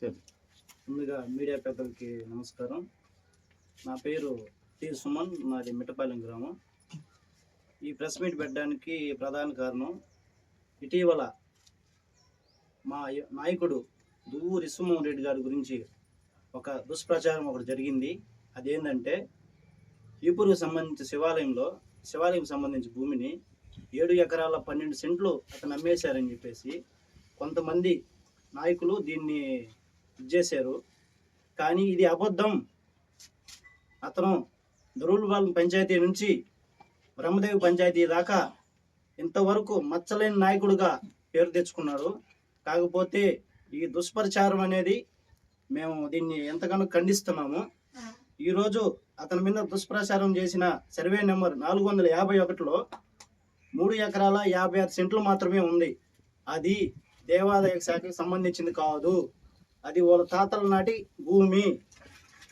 సరే ముందుగా మీడియా పెద్దలకి నమస్కారం. నా పేరు టి సుమన్ నాది మిట్టపాలెం గ్రామం. ఈ ప్రెస్ మీట్ పెట్టడానికి ప్రధాన కారణం ఇటీవల మా నాయకుడు దువ్వూరి సుమోహన్ రెడ్డి గారి గురించి ఒక దుష్ప్రచారం ఒకటి జరిగింది. అదేంటంటే ఈపూరుకు సంబంధించి శివాలయంలో శివాలయం సంబంధించి భూమిని ఏడు ఎకరాల పన్నెండు సెంట్లు అతను అమ్మేశారని చెప్పేసి కొంతమంది నాయకులు దీన్ని చేశారు. కానీ ఇది అబద్ధం. అతను దొరువులపాలెం పంచాయతీ నుంచి బ్రహ్మదేవి పంచాయతీ దాకా ఇంతవరకు మచ్చలేని నాయకుడుగా పేరు తెచ్చుకున్నాడు. కాకపోతే ఈ దుష్ప్రచారం అనేది మేము దీన్ని ఎంతగానో ఖండిస్తున్నాము. ఈరోజు అతని మీద దుష్ప్రచారం చేసిన సర్వే నెంబర్ నాలుగు వందల యాభై ఒకటిలో మూడు ఎకరాల యాభై ఆరు సెంట్లు మాత్రమే ఉంది. అది దేవాదాయ శాఖకు సంబంధించింది కాదు. అది వాళ్ళ తాతల నాటి భూమి.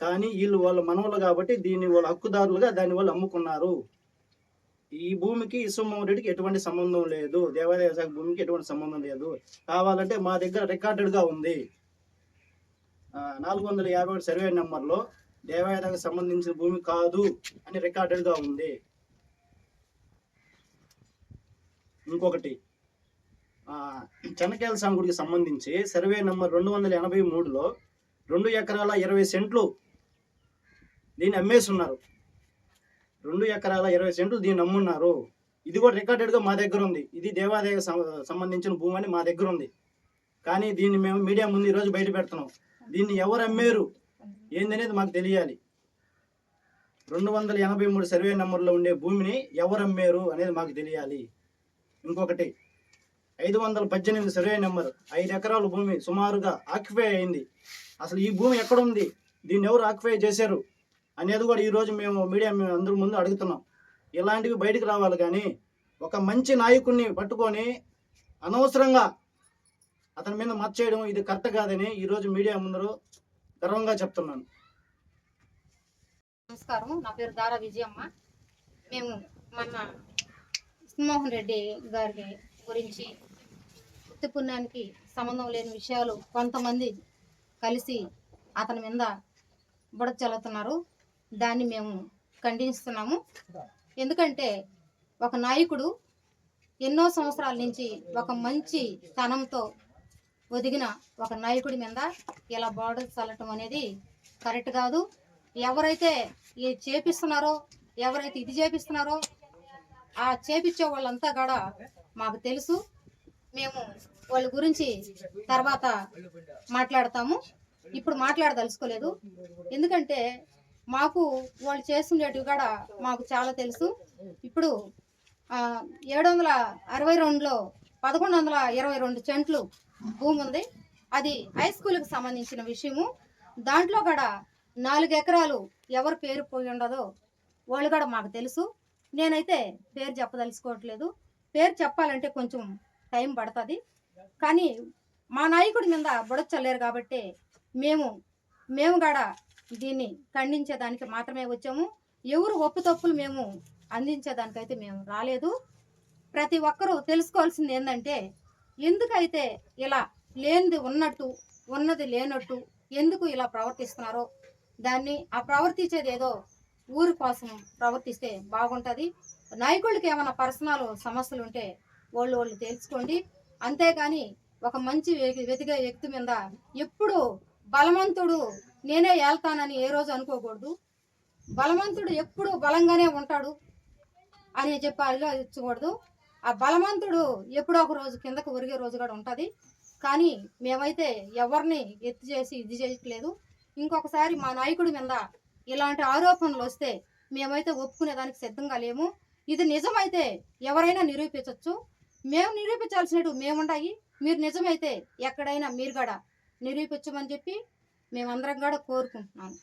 కానీ వీళ్ళు వాళ్ళ మనవలు కాబట్టి దీన్ని వాళ్ళ హక్కుదారులుగా దాన్ని వాళ్ళు అమ్ముకున్నారు. ఈ భూమికి ఇసుమోహన్ రెడ్డికి ఎటువంటి సంబంధం లేదు. దేవాదాయ శాఖ భూమికి ఎటువంటి సంబంధం లేదు. కావాలంటే మా దగ్గర రికార్డెడ్గా ఉంది. నాలుగు వందల యాభై ఒకటి సర్వే నెంబర్లో దేవాదాయకు సంబంధించిన భూమి కాదు అని రికార్డెడ్గా ఉంది. ఇంకొకటి. చెన్నకేల స్వామి సాంగుడికి సంబంధించి సర్వే నెంబర్ రెండు వందల ఎనభై మూడులో రెండు ఎకరాల ఇరవై సెంట్లు దీన్ని అమ్మేస్తున్నారు. రెండు ఎకరాల ఇరవై సెంట్లు దీన్ని అమ్మున్నారు. ఇది కూడా రికార్డెడ్గా మా దగ్గర ఉంది. ఇది దేవాదాయ సంబంధించిన భూమి అని మా దగ్గర ఉంది. కానీ దీన్ని మేము మీడియా ముందు ఈరోజు బయట పెడుతున్నాం. దీన్ని ఎవరు అమ్మారు? ఏందనేది మాకు తెలియాలి. రెండు వందల ఎనభై మూడు సర్వే నెంబర్లో ఉండే భూమిని ఎవరు అమ్మారు అనేది మాకు తెలియాలి. ఇంకొకటి ఐదు వందల పద్దెనిమిది సర్వే నెంబర్. ఐదు ఎకరాల భూమి సుమారుగా ఆక్యుపై అయింది. అసలు ఈ భూమి ఎక్కడ ఉంది దీన్ని ఎవరు ఆక్యుపై చేశారు? అనేది కూడా ఈరోజు మేము మీడియా మేము అందరి ముందు అడుగుతున్నాం. ఇలాంటివి బయటకు రావాలి కానీ ఒక మంచి నాయకుడిని పట్టుకొని అనవసరంగా అతని మీద మర్చేయడం ఇది కరెక్ట్ కాదని ఈరోజు మీడియా ముందర గర్వంగా చెప్తున్నాను. నమస్కారం నా పేరు దారా విజయమ్మ. మేము మన కృష్ణమోహన్ రెడ్డి గారి గురించి భక్తి పుణ్యానికి సంబంధం లేని విషయాలు కొంతమంది కలిసి అతని మీద బుడ చల్లుతున్నారు. దాన్ని మేము ఖండిస్తున్నాము. ఎందుకంటే ఒక నాయకుడు ఎన్నో సంవత్సరాల నుంచి ఒక మంచి తనంతో ఒదిగిన ఒక నాయకుడి మీద ఇలా బోర్డు చల్లటం అనేది కరెక్ట్ కాదు. ఎవరైతే ఇది చేపిస్తున్నారో ఎవరైతే ఇది చేపిస్తున్నారో ఆ చేపించే వాళ్ళంతా కూడా మాకు తెలుసు. మేము వాళ్ళ గురించి తర్వాత మాట్లాడతాము. ఇప్పుడు మాట్లాడదలుచుకోలేదు. ఎందుకంటే మాకు వాళ్ళు చేస్తుండేటివి కూడా మాకు చాలా తెలుసు. ఇప్పుడు ఏడు వందల అరవై రెండులో పదకొండు వందల ఇరవై రెండు చెంట్లు భూమి ఉంది. అది హై స్కూల్కి సంబంధించిన విషయము. దాంట్లో కూడా నాలుగు ఎకరాలు ఎవరు పేరు పోయి ఉండదో వాళ్ళు కూడా మాకు తెలుసు. నేనైతే పేరు చెప్పదలుచుకోవట్లేదు. పేరు చెప్పాలంటే కొంచెం టైం పడుతుంది. కానీ మా నాయకుడి మీద బుడచ్చలేరు కాబట్టి మేము మేము కూడా దీన్ని ఖండించేదానికి మాత్రమే వచ్చాము. ఎవరు ఒప్పు తప్పులు మేము అందించేదానికైతే మేము రాలేదు. ప్రతి ఒక్కరూ తెలుసుకోవాల్సింది ఏంటంటే ఎందుకైతే ఇలా లేనిది ఉన్నట్టు ఉన్నది లేనట్టు ఎందుకు ఇలా ప్రవర్తిస్తున్నారో దాన్ని ఆ ప్రవర్తించేది ఏదో ఊరి కోసం ప్రవర్తిస్తే బాగుంటుంది. నాయకులకి ఏమైనా పర్సనల్ సమస్యలు ఉంటే వాళ్ళు వాళ్ళు తెలుసుకోండి. అంతేగాని ఒక మంచి వెతిగే వ్యక్తి మీద ఎప్పుడు బలవంతుడు నేనే వెళ్తానని ఏ రోజు అనుకోకూడదు. బలవంతుడు ఎప్పుడు బలంగానే ఉంటాడు అని చెప్పి ఇచ్చకూడదు ఆ బలవంతుడు ఎప్పుడో ఒక రోజు కిందకు ఒరిగే రోజు కూడా ఉంటుంది. కానీ మేమైతే ఎవరిని ఎత్తు చేసి ఇది చేయట్లేదు. ఇంకొకసారి మా నాయకుడి మీద ఇలాంటి ఆరోపణలు వస్తే మేమైతే ఒప్పుకునేదానికి సిద్ధంగా లేము. ఇది నిజమైతే ఎవరైనా నిరూపించవచ్చు మేము నిరూపించాల్సినట్టు మేముండాయి మీరు నిజమైతే ఎక్కడైనా మీరు కూడా నిరూపించమని చెప్పి మేమందరం కూడా కోరుకుంటున్నాము